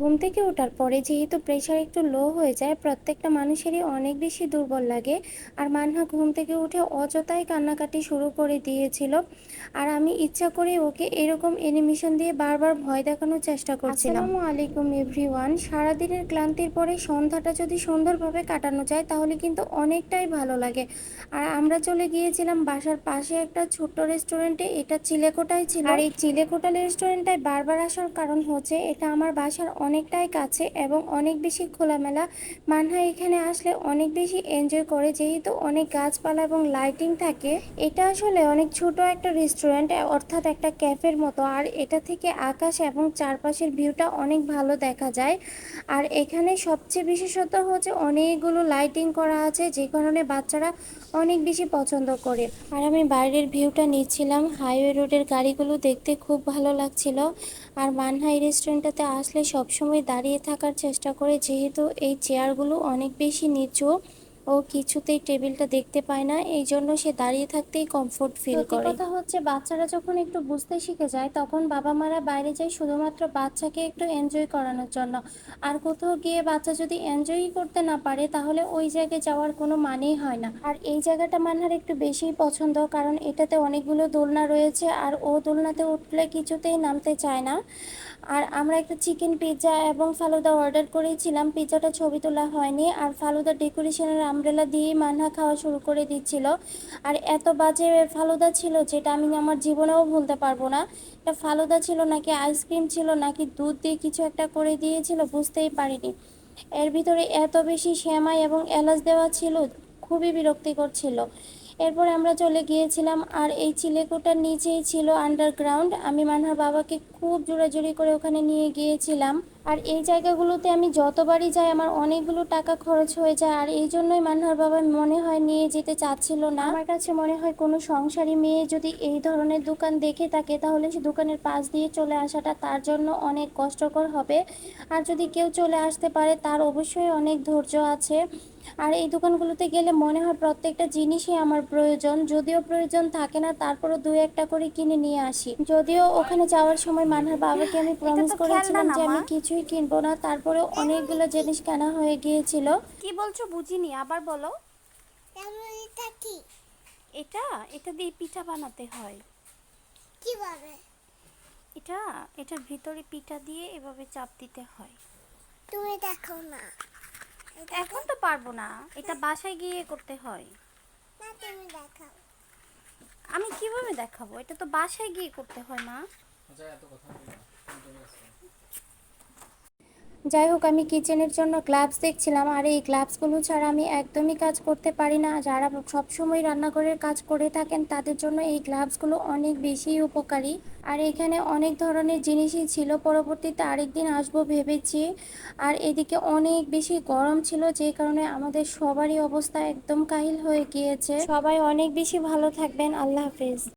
ঘুম থেকে ওঠার পরে যেহেতু প্রেশার একটু লো হয়ে যায় প্রত্যেকটা মানুষেরই অনেক বেশি দুর্বল লাগে। আর মানহা ঘুম থেকে উঠে অযথাই কান্নাকাটি শুরু করে দিয়েছিল। আর আমি ইচ্ছা করে ওকে এরকম অ্যানিমেশন দিয়ে বারবার ভয় দেখানোর চেষ্টা করছিলাম। আসসালামু আলাইকুম এভরিওয়ান সারাদিনের ক্লান্তির পরে সন্ধ্যাটা যদি সুন্দরভাবে কাটানো যায় তাহলে কিন্তু অনেকটাই ভালো লাগে। আর আমরা চলে গিয়েছিলাম বাসার পাশে একটা ছোট্ট রেস্টুরেন্টে এটা চিলেকোটাই ছিল। আর এই চিলেকোটা রেস্টুরেন্টটায় বারবার আসার কারণ হচ্ছে এটা আমার বাসার অনেকটাই কাছে এবং অনেক বেশি খোলামেলা। মানহা, এখানে আসলে অনেক বেশি এনজয় করে যেহেতু অনেক গাছপালা এবং লাইটিং থাকে। এটা আসলে অনেক ছোট একটা রেস্টুরেন্ট অর্থাৎ একটা ক্যাফের মতো। আর এটা থেকে আকাশ এবং চারপাশের ভিউটা অনেক ভালো দেখা যায়। আর এখানে সবচেয়ে বিশেষত হচ্ছে অনেকগুলো লাইটিং করা আছে, যে কারণে বাচ্চারা অনেক বেশি পছন্দ করে। আর আমি বাইরের ভিউটা নিচ্ছিলাম। হাইওয়ে রোডের গাড়িগুলো দেখতে খুব ভালো লাগছিল। আর মানহাই রেস্টুরেন্টটাতে আসলে সবসময় দাঁড়িয়ে থাকার চেষ্টা করে যেহেতু এই চেয়ারগুলো অনেক বেশি নিচু ও কিছুতেই টেবিলটা দেখতে পায় না এই জন্য সে দাঁড়িয়ে থাকতেই কমফোর্ট ফিল করে। কথা হচ্ছে বাচ্চারা যখন একটু বুঝতে শিখে যায় তখন বাবা মারা বাইরে যায় শুধুমাত্র বাচ্চাকে একটু এনজয় করানোর জন্য। আর কোথাও গিয়ে বাচ্চা যদি এনজয়ই করতে না পারে তাহলে ওই জায়গায় যাওয়ার কোনো মানেই হয় না। আর এই জায়গাটা মানহার একটু বেশিই পছন্দ কারণ এটাতে অনেকগুলো দোলনা রয়েছে আর ও দোলনাতে উঠলে কিছুতেই নামতে চায় না। আর আমরা একটা চিকেন পিৎজা এবং ফালুদা অর্ডার করেছিলাম পিৎজাটা ছবি তোলা হয়নি আর ফালুদা ডেকোরেশনের আমব্রেলা দিয়েই মানহা খাওয়া শুরু করে দিচ্ছিল। আর এত বাজে ফালুদা ছিল যেটা আমি আমার জীবনেও ভুলতে পারব না। এটা ফালুদা ছিল নাকি আইসক্রিম ছিল, নাকি দুধ দিয়ে কিছু একটা করে দিয়েছিল বুঝতেই পারিনি। এর ভিতরে এত বেশি শ্যামাই এবং এলাচ দেওয়া ছিল, খুবই বিরক্তিকর ছিল। এরপর আমরা চলে গিয়েছিলাম আর এই চিলেকোটার নিচেই ছিল আন্ডারগ্রাউন্ড আমি মানহার বাবাকে খুব জোরাজুরি করে ওখানে নিয়ে গিয়েছিলাম। আর এই জায়গাগুলোতে আমি যতবারই যাই, আমার অনেকগুলো টাকা খরচ হয়ে যায়। আর এই জন্যই মানহার বাবা মনে হয় নিয়ে যেতে চাচ্ছিল না। আমার কাছে মনে হয় কোনো সংসারী মেয়ে যদি এই ধরনের দোকান দেখে থাকে, তাহলে সে দোকানের পাশ দিয়ে চলে আসাটা তার জন্য অনেক কষ্টকর হবে। আর যদি কেউ চলে আসতে পারে, তার অবশ্যই অনেক ধৈর্য আছে। আর এই দোকানগুলোতে গেলে মনে হয় প্রত্যেকটা জিনিসই আমার প্রয়োজন যদিও প্রয়োজন থাকে না তারপরও দুই একটা করে কিনে নিয়ে আসি। যদিও ওখানে যাওয়ার সময় মানহার বাবাকে আমি প্রমিস করেছিলাম যে আমি কিছুই কিনবো না তারপরে অনেকগুলো জিনিস কেনা হয়ে গিয়েছিল। কি বলছো বুঝিনি আবার বলো। এটা কি এটা এটা দিয়ে পিঠা বানাতে হয়। কি কীভাবে? এটা এটার ভিতরে পিঠা দিয়ে এভাবে চাপ দিতে হয়। তুমি দেখো না। এখন তো পারব না এটা বাসায় গিয়ে করতে হয়। না তুমি দেখাও। আমি কীভাবে দেখাবো? এটা তো বাসায় গিয়ে করতে হয় মা যাই হোক, আমি কিচেনের জন্য গ্লাভস দেখছিলাম, আর এই গ্লাভসগুলো ছাড়া আমি একদমই কাজ করতে পারি না। যারা সবসময় রান্নাঘরের কাজ করে থাকেন, তাদের জন্য এই গ্লাভসগুলো অনেক বেশি উপকারী। আর এখানে অনেক ধরনের জিনিসই ছিল, পরবর্তীতে আরেকদিন আসব ভেবেছি। আর এদিকে অনেক বেশি গরম ছিল, যে কারণে আমাদের সবারই অবস্থা একদম কাহিল হয়ে গিয়েছে। সবাই অনেক বেশি ভালো থাকবেন, আল্লাহ হাফেজ।